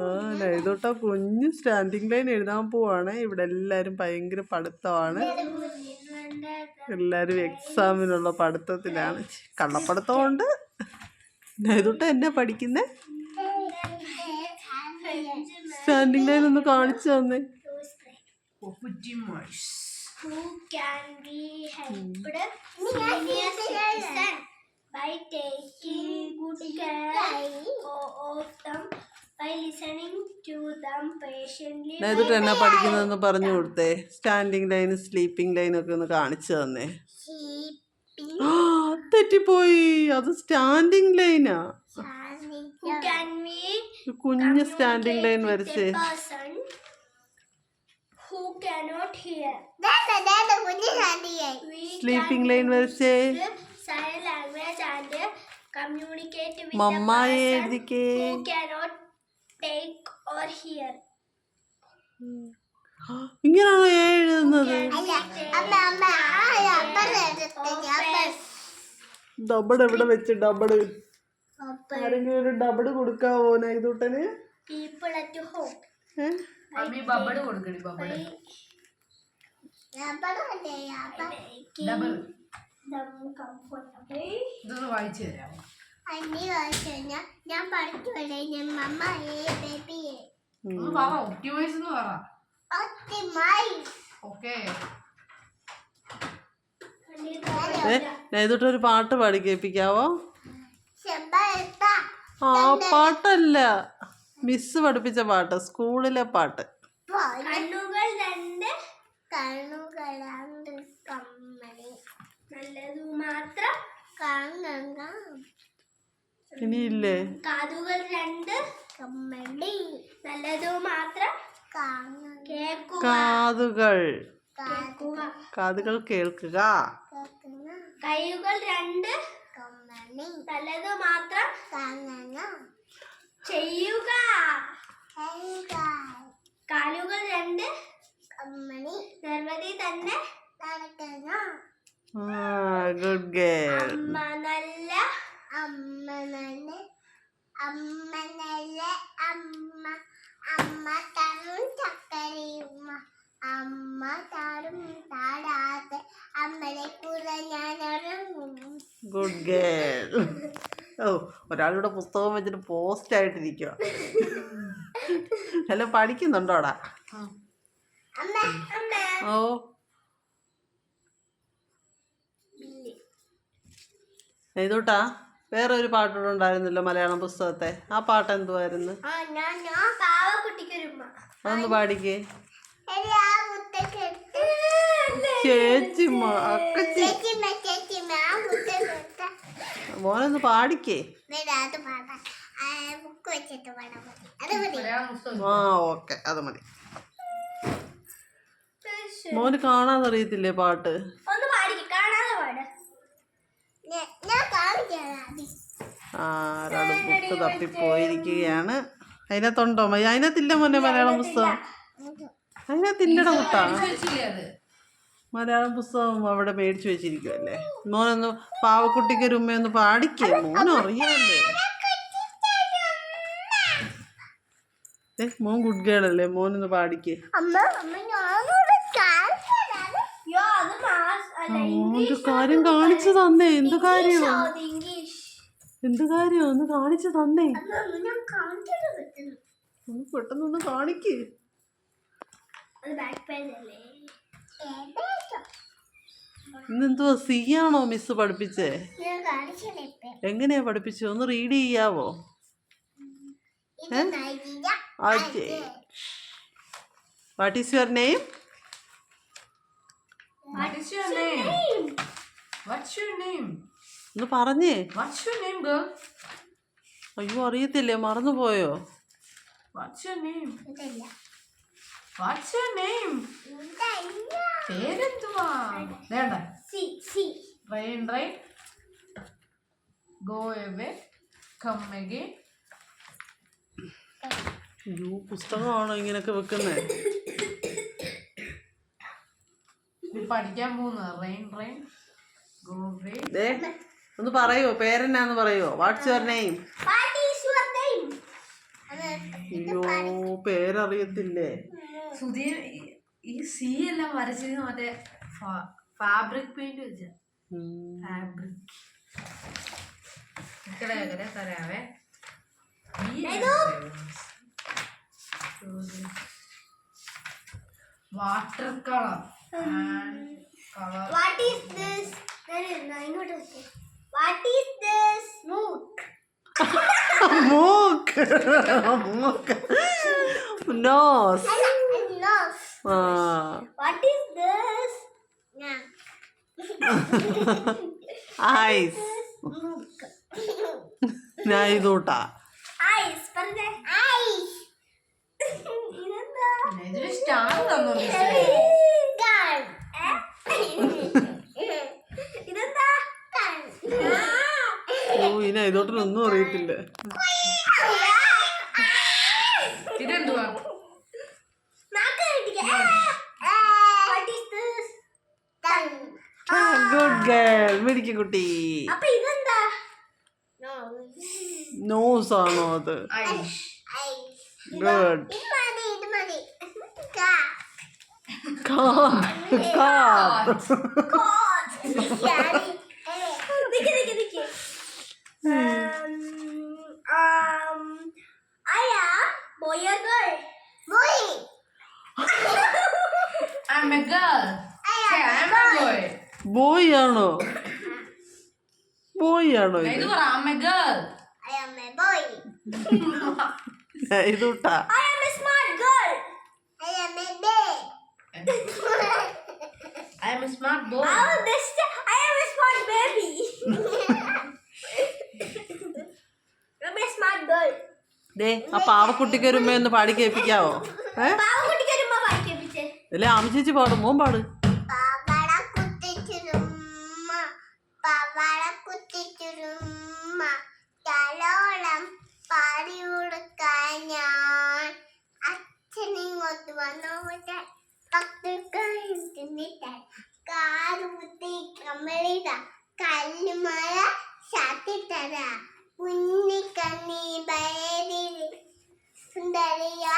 ആ നൈതോട്ട കുഞ്ഞു standing line എഴുതാൻ പോവാണ്. ഇവിടെ എല്ലാരും ഭയങ്കര പഠിത്തമാണ്. എല്ലാരും എക്സാമിനുള്ള പഠിത്തത്തിലാണ്. ഛി, കള്ളപ്പടുത്തമുണ്ട് നൈതോട്ട എന്നാ പഠിക്കുന്നേ? സ്റ്റാൻഡിങ് ലൈൻ ഒന്ന് കാണിച്ചു തന്നെ. Who can be helped? senior നൈതോട്ട എന്നാ പഠിക്കുന്നതെന്ന് പറഞ്ഞു കൊടുത്തേ. സ്റ്റാൻഡിങ് ലൈൻ സ്ലീപ്പിംഗ് ലൈൻ ഒക്കെ ഒന്ന് കാണിച്ചു തന്നേ. ആ, തെറ്റിപ്പോയി. അത് സ്റ്റാൻഡിങ് ലൈനാ? കുഞ്ഞ് സ്റ്റാൻഡിങ് ലൈൻ വരച്ചേ. Sleeping line. വരച്ചേ. മമ്മായി എഴുതിക്കേ. ടേക്ക് ഓർ communicate ഇങ്ങനാണോ ഏ എഴുതുന്നത്? ഡബഡ് എവിടെ വെച്ച് ഡബഡ് ആരെങ്കിലും ഒരു ഡബഡ് കൊടുക്കാവോ നൈതൂട്ടന് വായിച്ചു തരാമോ? ഞാൻ പഠിച്ചു വരെ ഞാൻ മമ്മ ഏ ബേബി ഒന്ന് പറ ഒപ്റ്റിമൈസ് എന്ന് പറ. ഓക്കെ. ഏ നൈതൂട്ട ഒരു പാട്ട് പാടി കേൾപ്പിക്കാവോ? ആ പാട്ടല്ല. മിസ് പഠിപ്പിച്ച പാട്ട് സ്കൂളിലെ പാട്ട്. കണ്ണുകൾ രണ്ട് കണ്ണുകളാണ്ട് കമ്മണി നല്ലതു മാത്രം ഇനിയില്ലേ? കാതുകൾ രണ്ട് കമ്മണി നല്ലതു മാത്രം കാതുകൾ. കേൾക്കുക. കാതുകൾ കേൾക്കുക. കൈകൾ രണ്ട്. നല്ലത് മാത്രം ചെയ്യുക. കാലുകൾ രണ്ട്. നിർവധി തന്നെ. ഗുഡ് ഗേൾ അമ്മ നല്ല. അമ്മ നല്ല. അമ്മ നല്ല. അമ്മ അമ്മ തരും ചക്കരയുമ്മ അമ്മ തരും താടാതെ അമ്മയെ കൂടെ ഞാൻ ഗുഡ് ഗേൾ ഓ ഒരാളിവിടെ പുസ്തകം വെച്ചിട്ട് പോസ്റ്റ് ആയിട്ടിരിക്കുക അല്ല പഠിക്കുന്നുണ്ടോടാ ഓ. ഇതോട്ടാ വേറെ ഒരു പാട്ടുകൂടെ ഉണ്ടായിരുന്നല്ലോ മലയാളം പുസ്തകത്തെ. ആ പാട്ട് എന്തുവായിരുന്നു? ആ ഞാൻ ഞാൻ പാവക്കുട്ടിക്കൊരുമ്മ അതൊന്ന് പാടിക്കേ. ചേച്ചിമ്മ മോനൊന്ന് പാടിക്കേ. ആ ഓക്കെ അത് മതി. മോന് കാണാതറിയത്തില്ലേ പാട്ട് ഒന്ന് പാടിക്ക് കാണാതെ പാട് ഞാൻ- ഞാൻ കാണിക്കാം ആദ്യം ആ ഒരാൾ ബുക്ക് തപ്പിപ്പോയിരിക്കുകയാണ്. അതിനകത്തുണ്ടോ? മതി അതിനകത്തില്ല മോനെ മലയാളം പുസ്തകം. അതിനകത്തില്ലട കുട്ടാ മലയാളം പുസ്തകം അവിടെ മേടിച്ചു വെച്ചിരിക്കുമല്ലേ മോനൊന്ന് പാവക്കുട്ടിക്ക് ഒരു ഉമ്മയൊന്ന് പാടിക്കേ. മോനും അറിയാമല്ലേ ഏ മോൻ ഗുഡ് ഗേൾ അല്ലേ? പാടിക്കേ. അത് മാസ് അല്ല ഒരു കാര്യം കാണിച്ചു തന്നേ. എന്ത് ഇംഗ്ലീഷ് എന്ത് കാര്യം? ഒന്ന് കാണിച്ചു തന്നേ. ഒന്ന് പെട്ടെന്നൊന്ന് കാണിക്ക്. ഇന്നെന്തുവാ? സി ആണോ മിസ് പഠിപ്പിച്ചേ എങ്ങനെയാ പഠിപ്പിച്ചു? ഒന്ന് read ചെയ്യാവോ? What is your name What is your name? What's your name? ഒന്ന് പറഞ്ഞേ? What's your name, girl? അയ്യോ അറിയത്തില്ലേ മറന്നുപോയോ? Train rain go away come again അയ്യോ പുസ്തകമാണോ ഇങ്ങനെയൊക്കെ വെക്കുന്നത് പഠിക്കാൻ പോകുന്നത്. റെയിൻ റെയിൻ ഗോ റെയിൻ ദേ ഒന്ന് പറയോ? പേരെന്നാന്ന് പറയോ? വാട്ട്സ് യുവർ നെയിം അയ്യോ പേരറിയത്തില്ലേ? സുധീർ ഈ സി എല്ലാം വരച്ചത് മറ്റേ ഫാബ്രിക് പെയിന്റ് വെച്ച. Fabric water colour colour what is this ഇങ്ങോട്ട് What is this? Mook. മൂക്ക് മൂക്ക് നോസ് nose. ആ What is this? ഞാൻ. Eyes Mook. ഞാൻ ഇതൂട്ടാ Eyes. പറഞ്ഞേ. Eyes. ഇതെന്താ? ഇതിന് സ്റ്റാർ തന്നോ മിസ് Gun. ഏ? ഇതെന്താ? Gun. ഓ ഇനി ഇതോട്ടിനൊന്നും അറിയത്തില്ല ഇതെന്തുവാ നാക്ക് കടിക്ക. ആ. What is this? Gun. Good girl കുട്ടി. അപ്പൊ ഇതെന്താ? നോസ് ആണോ അത്? ഗുഡ്. ബോയ് ആണോ? ബോയ് ആണോ അപ്പൊ ആവക്കുട്ടിക്കരുമ്മ എന്ന് പാടി കേൾപ്പിക്കാവോ? അല്ലെ ആമിച്ചേച്ചി പാടും മോൻ പാടും. സുന്ദരിയാ